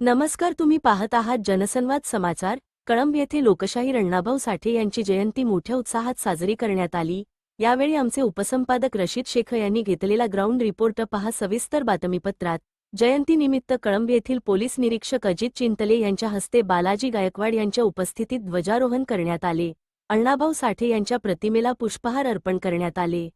नमस्कार तुम्ही पाहत आहात जनसंवाद समाचार. कळंब येथे लोकशाही रण्णाभाऊ साठे यांची जयंती मोठ्या उत्साहात साजरी करण्यात आली. यावेळी आमचे उपसंपादक रशीद शेख यांनी घेतलेला ग्राउंड रिपोर्ट पहा सविस्तर बातमीपत्रात. जयंतीनिमित्त कळंब येथील पोलीस निरीक्षक अजित चिंतले यांच्या हस्ते बालाजी गायकवाड यांच्या उपस्थितीत ध्वजारोहण करण्यात आले. अण्णाभाऊ साठे यांच्या प्रतिमेला पुष्पहार अर्पण करण्यात आले.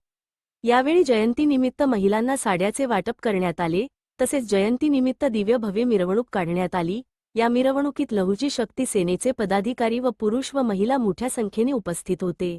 यावेळी जयंतीनिमित्त महिलांना साड्याचे वाटप करण्यात आले. तसेच जयंतीनिमित्त दिव्य भव्य मिरवणूक काढण्यात आली. या मिरवणुकीत लहुजी शक्ती सेनेचे पदाधिकारी व पुरुष व महिला मोठ्या संख्येने उपस्थित होते.